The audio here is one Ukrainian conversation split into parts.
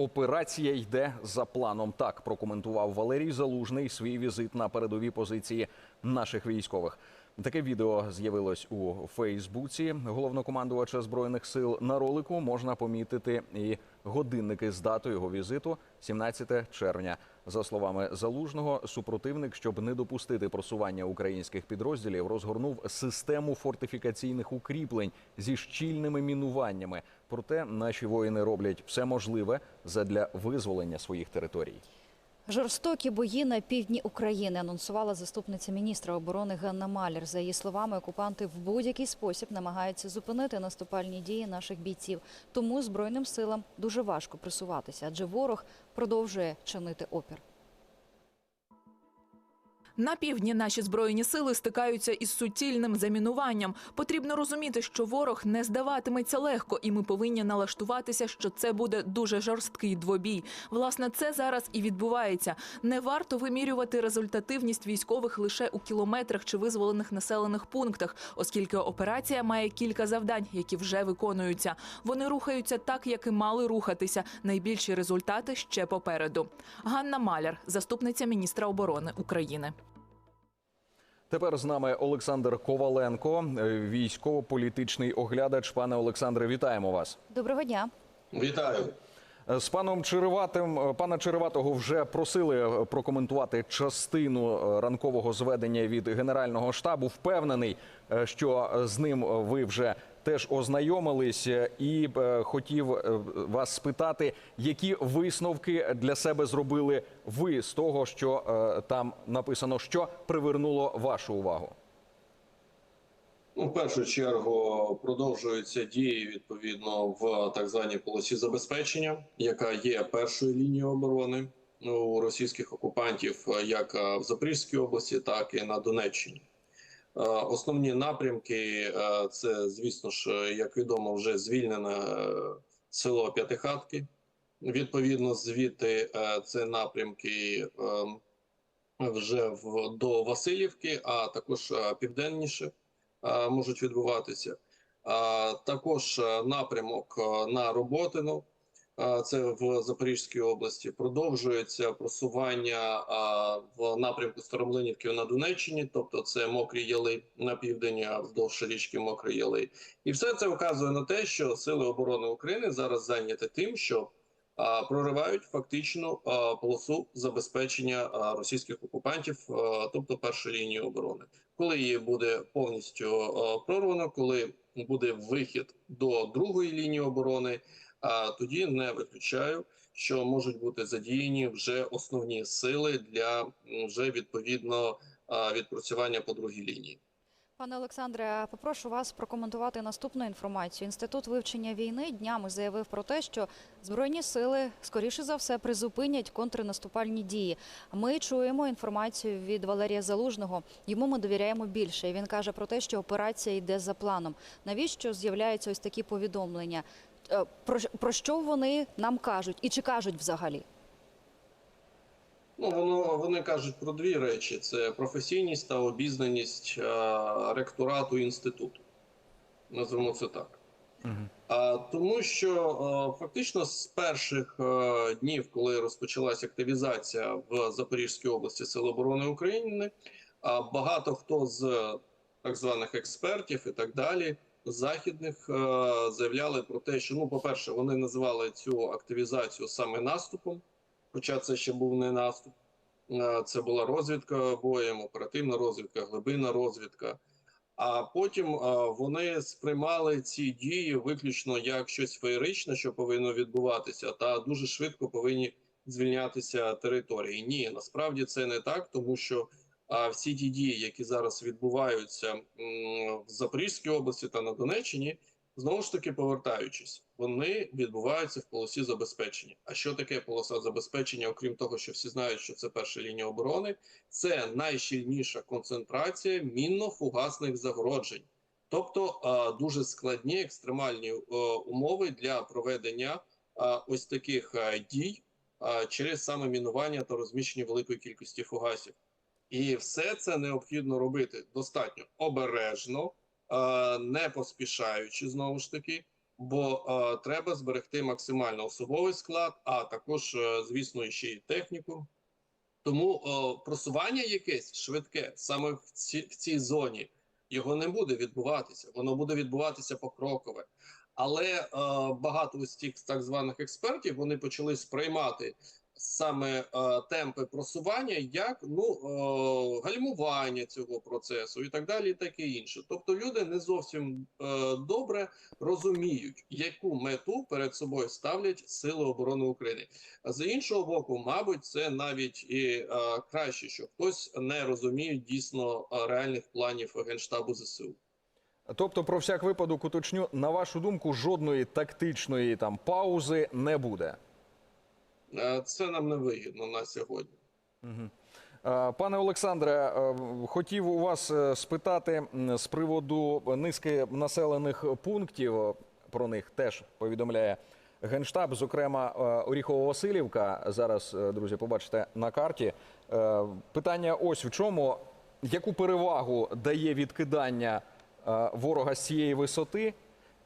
Операція йде за планом. Так прокоментував Валерій Залужний свій візит на передові позиції наших військових. Таке відео з'явилось у Фейсбуці головнокомандувача збройних сил. На ролику можна помітити і годинники з датою його візиту 17 червня. За словами залужного, супротивник, щоб не допустити просування українських підрозділів, розгорнув систему фортифікаційних укріплень зі щільними мінуваннями. Проте наші воїни роблять все можливе задля визволення своїх територій. Жорстокі бої на півдні України анонсувала заступниця міністра оборони Ганна Малір. За її словами, окупанти в будь-який спосіб намагаються зупинити наступальні дії наших бійців. Тому збройним силам дуже важко присуватися, адже ворог продовжує чинити опір. На півдні наші збройні сили стикаються із суцільним замінуванням. Потрібно розуміти, що ворог не здаватиметься легко, і ми повинні налаштуватися, що це буде дуже жорсткий двобій. Власне, це зараз і відбувається. Не варто вимірювати результативність військових лише у кілометрах чи визволених населених пунктах, оскільки операція має кілька завдань, які вже виконуються. Вони рухаються так, як і мали рухатися. Найбільші результати ще попереду. Ганна Маляр, заступниця міністра оборони України. Тепер з нами Олександр Коваленко, е, військово-політичний оглядач. Пане Олександре, вітаємо вас. Доброго дня. Вітаю. З паном Череватим, е, пана Череватого вже просили е, прокоментувати частину е, ранкового зведення від Генерального штабу. Впевнений, е, що з ним ви вже теж ознайомились, е, і е, хотів е, вас спитати, які висновки для себе зробили ви з того, що там написано, що привернуло вашу увагу. Ну, в першу чергу продовжуються дії відповідно в так званій полосі забезпечення, яка є першою лінією оборони у російських окупантів, як в Запорізькій області, так і на Донеччині. Е, Основні напрямки е, це, звісно ж, як відомо, вже звільнене е, село П'ятихатки. Відповідно, звідти це напрямки вже в до Васильівки, а також південніше можуть відбуватися. Також напрямок на Роботину, це в Запорізькій області. Продовжується просування в напрямку Старомлинівки на Донеччині, тобто це мокрі яли на південь вздовж річки Мокрі Яли. І все це вказує на те, що Сили оборони України зараз зайняті тим, що проривають фактично полосу забезпечення російських окупантів, тобто першу лінію оборони. Коли її буде повністю прорвано, коли буде вихід до другої лінії оборони, а тоді не виключаю, що можуть бути задіяні вже основні сили для вже відповідно відпрацювання по другій лінії. Пане Олександре, попрошу вас прокоментувати наступну інформацію. Інститут вивчення війни днями заявив про те, що збройні сили скоріше за все призупинять контрнаступальні дії. Ми чуємо інформацію від Валерія Залужного. Йому ми довіряємо більше. Він каже про те, що операція йде за планом. Навіщо з'являються ось такі повідомлення? Е, Про, про що вони нам кажуть і чи кажуть взагалі? Ну, воно вони кажуть про дві речі: це професійність та обізнаність е, ректорату інституту. Назвемо це так. А тому, що е, фактично з перших днів, коли розпочалася активізація в Запорізькій області Сил оборони України, а багато хто з так званих експертів і так далі, західних, е, заявляли про те, що ну, по-перше, вони називали цю активізацію саме наступом, хоча це ще був не наступ. Е, Це була розвідка боєм, оперативна розвідка, глибинна розвідка. А потім е, вони сприймали ці дії виключно як щось феєричне, що повинно відбуватися, та дуже швидко повинні звільнятися території. Ні, насправді це не так, тому що а, всі ті дії, які зараз відбуваються в Запорізькій області та на Донеччині, знову ж таки повертаючись, вони відбуваються в полосі забезпечення. А що таке полоса забезпечення? Окрім того, що всі знають, що це перша лінія оборони, це найщільніша концентрація мінно-фугасних загороджень, тобто дуже складні екстремальні е, умови для проведення ось таких дій через саме мінування та розміщення великої кількості фугасів. І все це необхідно робити достатньо обережно, е, не поспішаючи знову ж таки, бо е, треба зберегти максимально особовий склад, а також, е, звісно, ще й техніку. Тому просування якесь швидке саме в, ці, в цій зоні його не буде відбуватися. Воно буде відбуватися покрокове. Але е, багато з тих так званих експертів вони почали сприймати саме е, темпи просування як ну е, гальмування цього процесу і так далі, і таке інше. Тобто люди не зовсім е, добре розуміють, яку мету перед собою ставлять Сили оборони України. З іншого боку, мабуть, це навіть і краще, що хтось не розуміє дійсно реальних планів генштабу ЗСУ. Тобто, про всяк випадок уточню, на вашу думку, жодної тактичної там паузи не буде. Е, Це нам не вигідно на сьогодні. Е, Пане Олександре, е, хотів у вас спитати з приводу низки населених пунктів. Про них теж повідомляє Генштаб, зокрема Оріхово-Василівка. Зараз, друзі, побачите на карті. Питання ось в чому. Яку перевагу дає відкидання ворога з цієї висоти?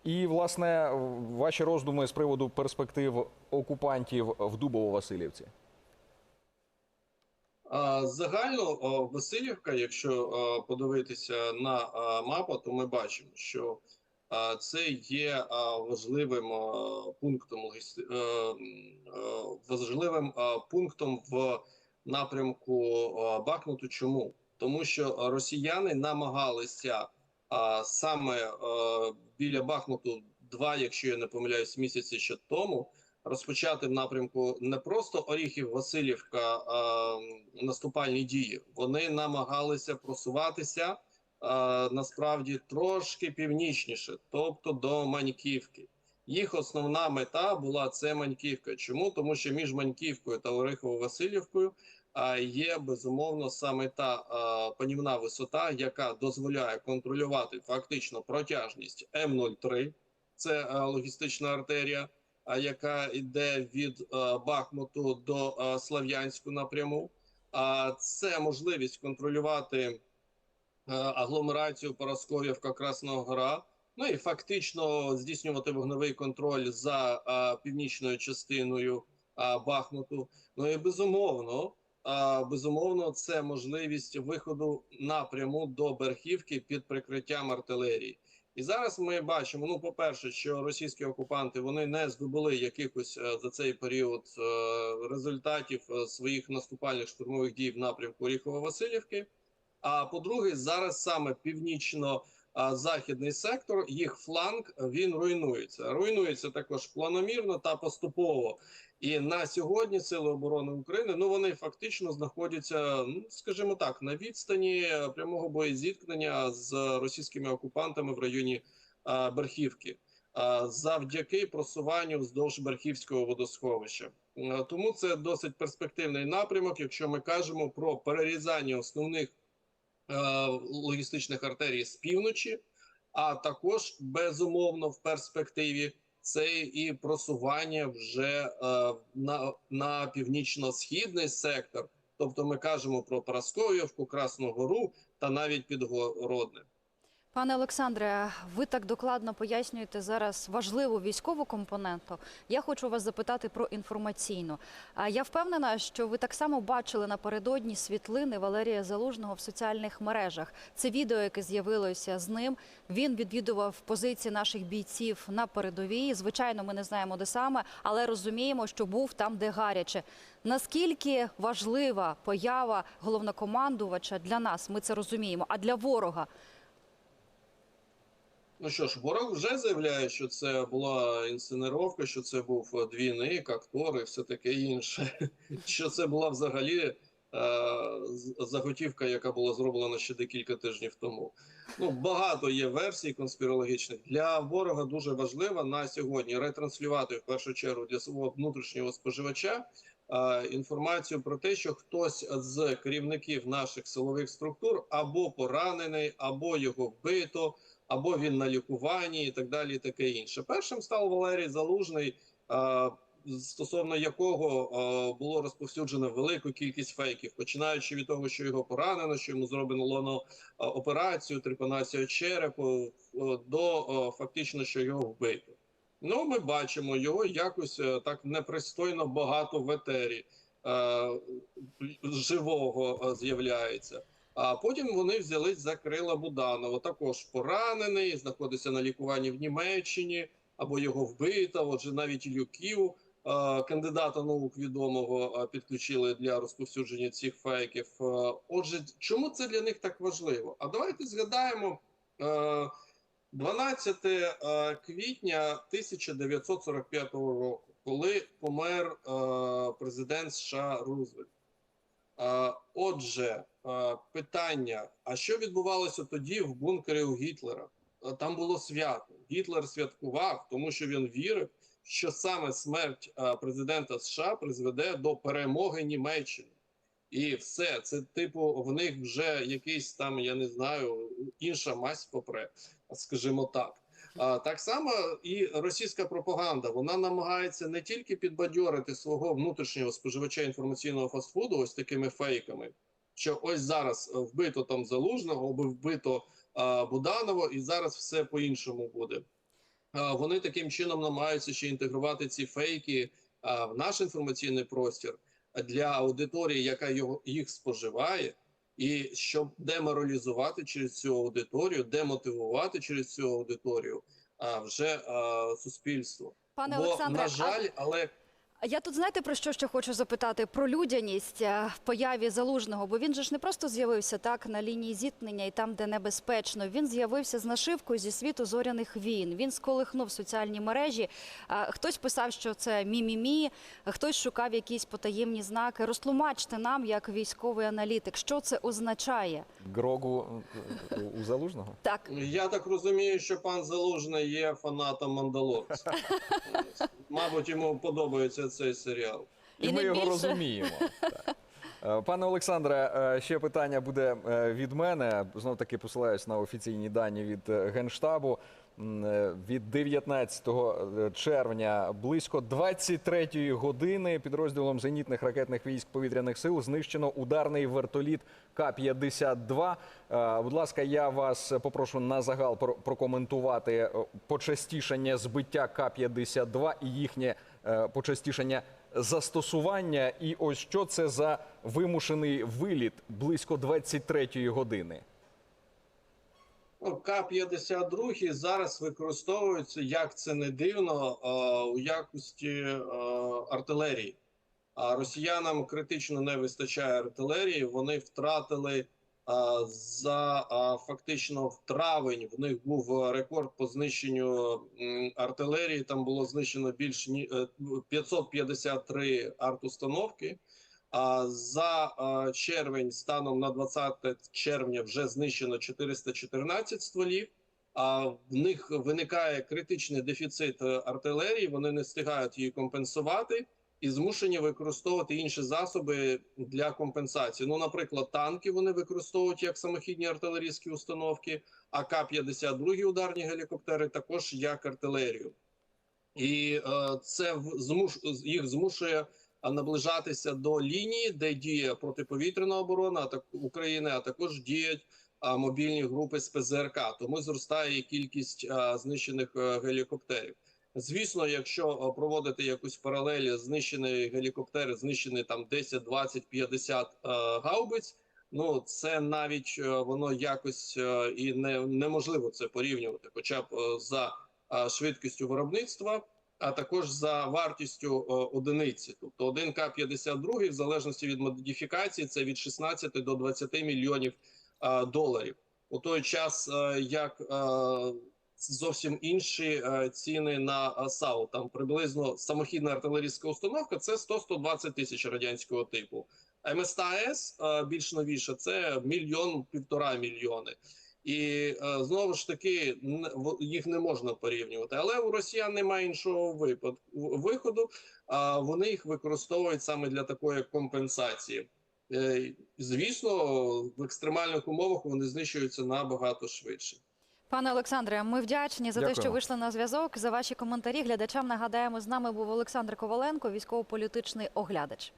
І, власне, ваші роздуми з приводу перспектив окупантів в Дубово-Василівці? А, Загально Васильівка, якщо подивитися на мапу, то ми бачимо, що це є важливим пунктом важливим пунктом в напрямку Бахмуту. Чому? Тому що росіяни намагалися е, саме е, біля Бахмуту два, якщо я не помиляюсь, місяці ще тому розпочати в напрямку не просто Оріхів, Васильівка а, наступальні дії. Вони намагалися просуватися а, насправді трошки північніше, тобто до Маньківки. Їх основна мета була це Маньківка. Чому? Тому що між Маньківкою та Орехово-Васильівкою а, є безумовно саме та а, панівна висота, яка дозволяє контролювати фактично протяжність М03, це а, логістична артерія а яка йде від Бахмуту до Слав'янську напряму. А це можливість контролювати агломерацію Поросков'явка Красногора. Ну і фактично здійснювати вогневий контроль за е, північною частиною е, Бахмуту. Ну і безумовно, безумовно, це можливість виходу напряму до Берхівки під прикриттям артилерії. І зараз ми бачимо: ну, по-перше, що російські окупанти вони не здобули якихось е, за цей період е, результатів е, своїх наступальних штурмових дій в напрямку Оріхово-Василівки. А по-друге, зараз саме північно-західний сектор, їх фланг він руйнується. Руйнується також планомірно та поступово. І на сьогодні сили оборони України ну вони фактично знаходяться, ну скажімо так, на відстані прямого боєзіткнення з російськими окупантами в районі а, Берхівки, а, завдяки просуванню вздовж Берхівського водосховища. А, тому це досить перспективний напрямок, якщо ми кажемо про перерізання основних е, логістичних артерій з півночі, а також безумовно в перспективі це і просування вже е, на, на північно-східний сектор. Тобто ми кажемо про Парасков'явку, Красну Гору та навіть Підгородне. Пане Олександре, ви так докладно пояснюєте зараз важливу військову компоненту. Я хочу вас запитати про інформаційну. Я впевнена, що ви так само бачили напередодні світлини Валерія Залужного в соціальних мережах. Це відео, яке з'явилося з ним. Він відвідував позиції наших бійців на передовій. Звичайно, ми не знаємо, де саме, але розуміємо, що був там, де гаряче. Наскільки важлива поява головнокомандувача для нас? Ми це розуміємо. А для ворога Ну що ж, ворог вже заявляє, що це була інсценировка, що це був двійник, актор і все таке інше. Що це була взагалі е, заготівка, яка була зроблена ще декілька тижнів тому. Ну багато є версій конспірологічних. Для ворога дуже важливо на сьогодні ретранслювати в першу чергу для свого внутрішнього споживача е, інформацію про те, що хтось з керівників наших силових структур або поранений, або його вбито або він на лікуванні і так далі, і таке інше. Першим став Валерій Залужний, стосовно якого було розповсюджено велику кількість фейків, починаючи від того, що його поранено, що йому зроблено лоно операцію, трепанацію черепу, до фактично, що його вбито. Ну, ми бачимо його якось е, так непристойно багато в етері е, живого е, з'являється. А потім вони взялись за Крила Буданова, також поранений, знаходиться на лікуванні в Німеччині, або його вбито. Отже, навіть Ілюків, е, кандидата наук відомого, е, підключили для розповсюдження цих фейків. Е, Отже, чому це для них так важливо? А давайте згадаємо. е, 12 е, квітня 1945 року, коли помер президент США Рузвельт. Отже, питання: а що відбувалося тоді в бункері у Гітлера? Там було свято. Гітлер святкував, тому що він вірив, що саме смерть президента США призведе до перемоги Німеччини. І все, це типу, в них вже якийсь там, я не знаю, інша мазь попре, скажімо так. А так само і російська пропаганда вона намагається не тільки підбадьорити свого внутрішнього споживача інформаційного фастфуду, ось такими фейками, що ось зараз вбито там залужного, або вбито а, Буданова, і зараз все по-іншому буде. А, вони таким чином намагаються ще інтегрувати ці фейки а, в наш інформаційний простір для аудиторії, яка його їх споживає, і щоб деморалізувати через цю аудиторію, демотивувати через цю аудиторію а вже а, суспільство. Пане Бо Олександре, на жаль, але я тут знаєте про що ще хочу запитати? Про людяність е, в появі залужного, бо він же ж не просто з'явився так на лінії зіткнення і там, де небезпечно. Він з'явився з нашивкою зі світу зоряних війн. Він сколихнув соціальні мережі. Хтось писав, що це мі-мі-мі, хтось шукав якісь потаємні знаки. Розтлумачте нам, як військовий аналітик, що це означає? Грогу е, у- у залужного? Так, я так розумію, що пан Залужний є фанатом Мандалорця. Мабуть, йому подобається цей серіал. І, І ми його більше. розуміємо. Так. Е, Пане Олександре, е, ще питання буде е, від мене. Знов таки посилаюсь на офіційні дані від Генштабу. Е, Від 19 червня близько 23 години підрозділом зенітних ракетних військ повітряних сил знищено ударний вертоліт К-52. Е, Будь ласка, я вас попрошу на загал про- прокоментувати е, почастішання збиття К-52 і їхнє е, почастішання застосування. І ось що це за вимушений виліт близько 23 години. Ну, К-52 зараз використовуються, як це не дивно, е, у якості е, артилерії. А росіянам критично не вистачає артилерії. Вони втратили е, за е, фактично в травень. В них був рекорд по знищенню артилерії. Там було знищено більш ні е, 553 артустановки. За червень станом на 20 червня вже знищено 414 стволів. А в них виникає критичний дефіцит е, артилерії. Вони не встигають її компенсувати і змушені використовувати інші засоби для компенсації. Ну, наприклад, танки вони використовують як самохідні артилерійські установки, а К-52 ударні гелікоптери також як артилерію. І е, це змуш їх змушує наближатися до лінії, де діє протиповітряна оборона України, а також діють мобільні групи з ПЗРК. Тому зростає кількість знищених е, гелікоптерів. Звісно, якщо е, проводити якусь паралелі, знищені гелікоптери, знищені там 10, 20, 50 е, гаубиць. Ну це навіть е, воно якось і не неможливо це порівнювати, хоча б за швидкістю виробництва а також за вартістю е, одиниці. Тобто 1 К-52, в залежності від модифікації, це від 16 до 20 мільйонів е, доларів. У той час, е, як зовсім інші ціни на САУ, там приблизно самохідна артилерійська установка це 100-120 тисяч радянського типу. МСТАС більш новіше, це мільйон півтора мільйони. І е, знову ж таки їх не можна порівнювати. Але у росіян немає іншого випадку виходу. А вони їх використовують саме для такої компенсації. Е, Звісно, в екстремальних умовах вони знищуються набагато швидше. Пане Олександре, ми вдячні за те, що вийшли на зв'язок. За ваші коментарі глядачам нагадаємо, з нами був Олександр Коваленко, військово-політичний оглядач.